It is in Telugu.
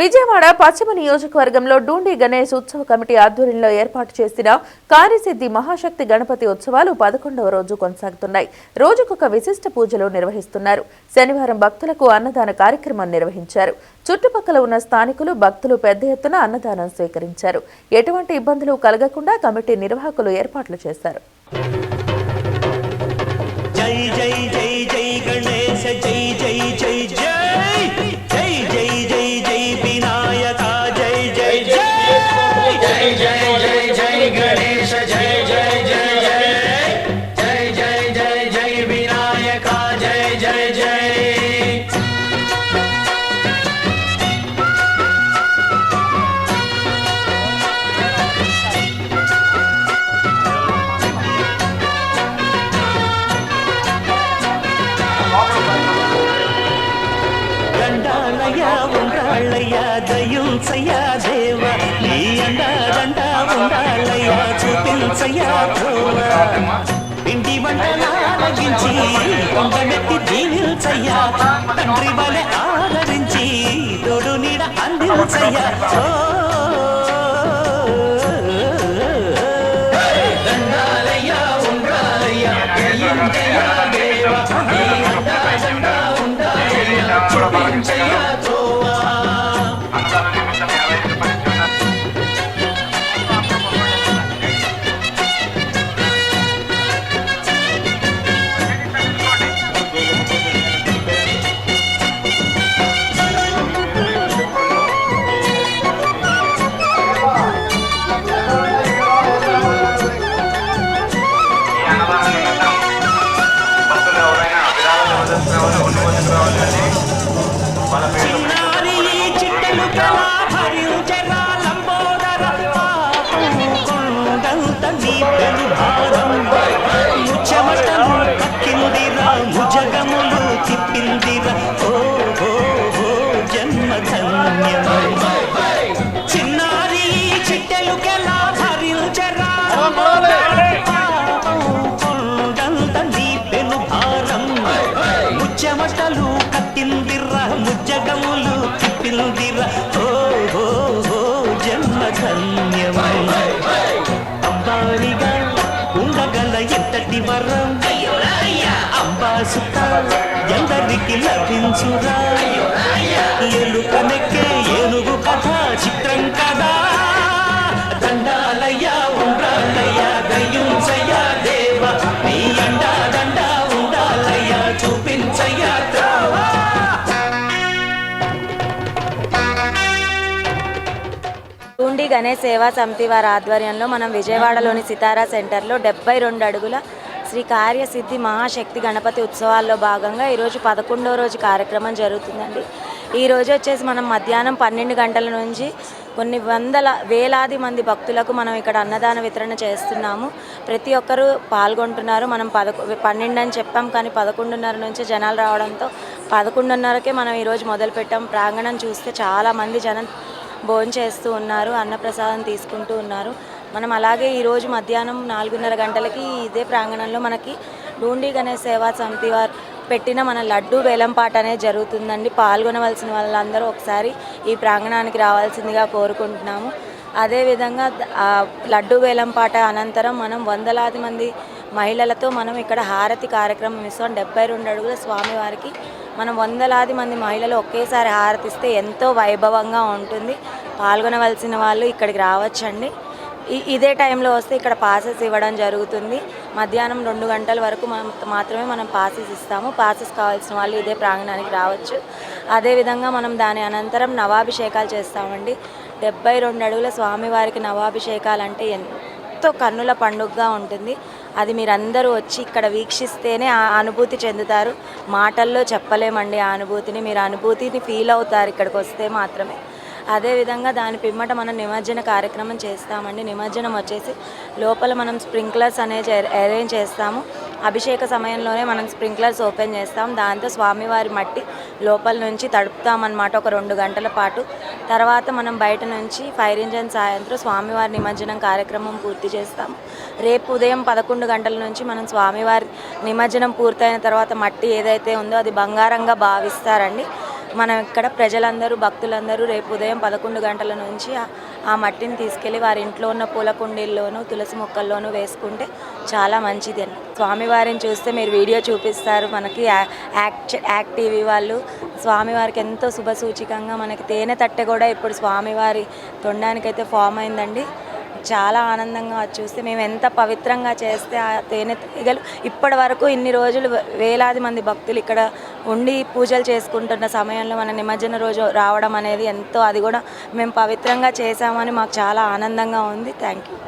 విజయవాడ పశ్చిమ నియోజకవర్గంలో డూండి గణేష్ ఉత్సవ కమిటీ ఆధ్వర్యంలో ఏర్పాటు చేసిన కార్యసిద్ధి మహాశక్తి గణపతి ఉత్సవాలు పదకొండవ రోజు కొనసాగుతున్నాయి. రోజుకొక విశిష్ట పూజలు నిర్వహిస్తున్నారు. శనివారం భక్తులకు అన్నదాన కార్యక్రమం నిర్వహించారు. చుట్టుపక్కల ఉన్న స్థానికులు భక్తులు పెద్ద ఎత్తున అన్నదానం స్వీకరించారు. ఎటువంటి ఇబ్బందులు కలగకుండా కమిటీ నిర్వాహకులు ఏర్పాట్లు చేశారు. జై అందాలయ్యా చూపించయ్యా పిండి వంటలాగించి కొండనెత్తి దీవిల్చయ్యా తండ్రి వలె ఆదరించి తోడు నీడ అందించయ్యా. ముచ్చమటలు కట్టిందిర్రా ముజ్జగములు తిప్పిందిర్రా ఓ ఓ ఓ జన్మ ధన్యమై. అంబారిగా ఉండగల ఎంతటి వరం? అంబాసుత ఎందరికి లభించురా? ఎలుకనెక్కే ఉండి గణేష్ సేవా సమితి వారి ఆధ్వర్యంలో మనం విజయవాడలోని సితారా సెంటర్లో డెబ్బై రెండు అడుగుల శ్రీ కార్యసిద్ధి మహాశక్తి గణపతి ఉత్సవాల్లో భాగంగా ఈరోజు పదకొండో రోజు కార్యక్రమం జరుగుతుందండి. ఈరోజు వచ్చేసి మనం మధ్యాహ్నం పన్నెండు గంటల నుంచి కొన్ని వందల వేలాది మంది భక్తులకు మనం ఇక్కడ అన్నదాన వితరణ చేస్తున్నాము. ప్రతి ఒక్కరూ పాల్గొంటున్నారు. మనం పదకొ పన్నెండు అని చెప్పాం కానీ పదకొండున్నర నుంచి జనాలు రావడంతో పదకొండున్నరకే మనం ఈరోజు మొదలుపెట్టాం. ప్రాంగణం చూస్తే చాలామంది జనం భోజనం చేస్తూ ఉన్నారు అన్నప్రసాదం తీసుకుంటూ ఉన్నారు. మనం అలాగే ఈరోజు మధ్యాహ్నం నాలుగున్నర గంటలకి ఇదే ప్రాంగణంలో మనకి డూండి గణేష్ సేవా సమితి వారు పెట్టిన మన లడ్డు వేలంపాట అనేది జరుగుతుందండి. పాల్గొనవలసిన వాళ్ళందరూ ఒకసారి ఈ ప్రాంగణానికి రావాల్సిందిగా కోరుకుంటున్నాము. అదేవిధంగా లడ్డు వేలంపాట అనంతరం మనం వందలాది మంది మహిళలతో మనం ఇక్కడ హారతి కార్యక్రమం ఇస్తాం డెబ్బై రెండు అడుగుల స్వామివారికి మనం వందలాది మంది మహిళలు ఒకేసారి హారతిస్తే ఎంతో వైభవంగా ఉంటుంది. పాల్గొనవలసిన వాళ్ళు ఇక్కడికి రావచ్చండి. ఇదే టైంలో వస్తే ఇక్కడ పాసెస్ ఇవ్వడం జరుగుతుంది. మధ్యాహ్నం రెండు గంటల వరకు మనం మాత్రమే మనం పాసెస్ ఇస్తాము. పాసెస్ కావాల్సిన వాళ్ళు ఇదే ప్రాంగణానికి రావచ్చు. అదేవిధంగా మనం దాని అనంతరం నవాభిషేకాలు చేస్తామండి. డెబ్బై రెండు అడుగుల స్వామివారికి నవాభిషేకాలు అంటే ఎంతో కన్నుల పండుగగా ఉంటుంది. అది మీరందరూ వచ్చి ఇక్కడ వీక్షిస్తేనే ఆ అనుభూతి చెందుతారు. మాటల్లో చెప్పలేమండి ఆ అనుభూతిని. మీరు అనుభూతిని ఫీల్ అవుతారు ఇక్కడికి వస్తే మాత్రమే. అదేవిధంగా దాని పిమ్మట మనం నిమజ్జన కార్యక్రమం చేస్తామండి. నిమజ్జనం వచ్చేసి లోపల మనం స్ప్రింక్లర్స్ అనేది అరేంజ్ చేస్తాము. అభిషేక సమయంలోనే మనం స్ప్రింక్లర్స్ ఓపెన్ చేస్తాం. దాంతో స్వామివారి మట్టి లోపల నుంచి తడుపుతామన్నమాట ఒక రెండు గంటల పాటు. తర్వాత మనం బయట నుంచి ఫైర్ ఇంజన్ సాయంత్రం స్వామివారి నిమజ్జనం కార్యక్రమం పూర్తి చేస్తాం రేపు ఉదయం పదకొండు గంటల నుంచి మనం స్వామివారి నిమజ్జనం పూర్తయిన తర్వాత మట్టి ఏదైతే ఉందో అది బంగారంగా భావిస్తారండి. మనం ఇక్కడ ప్రజలందరూ భక్తులందరూ రేపు ఉదయం పదకొండు గంటల నుంచి ఆ- మట్టిని తీసుకెళ్ళి వారి ఇంట్లో ఉన్న పూల కుండీల్లోనూ తులసి మొక్కల్లోనూ వేసుకుంటే చాలా మంచిది అని స్వామివారిని చూస్తే మీరు వీడియో చూపిస్తారు. మనకి యాక్ట్ యాక్ట్ టీవీ వాళ్ళు స్వామివారికి ఎంతో శుభసూచికంగా మనకి తేనె తట్టె కూడా ఇప్పుడు స్వామివారి తొండానికైతే ఫామ్ అయిందండి. చాలా ఆనందంగా అది చూస్తే మేము ఎంత పవిత్రంగా చేస్తే ఆ తేనె తీగలు ఇప్పటి వరకు ఇన్ని రోజులు వేలాది మంది భక్తులు ఇక్కడ ఉండి పూజలు చేసుకుంటున్న సమయంలో మన నిమజ్జన రోజు రావడం అనేది ఎంతో అది కూడా మేము పవిత్రంగా చేశామని మాకు చాలా ఆనందంగా ఉంది. Thank you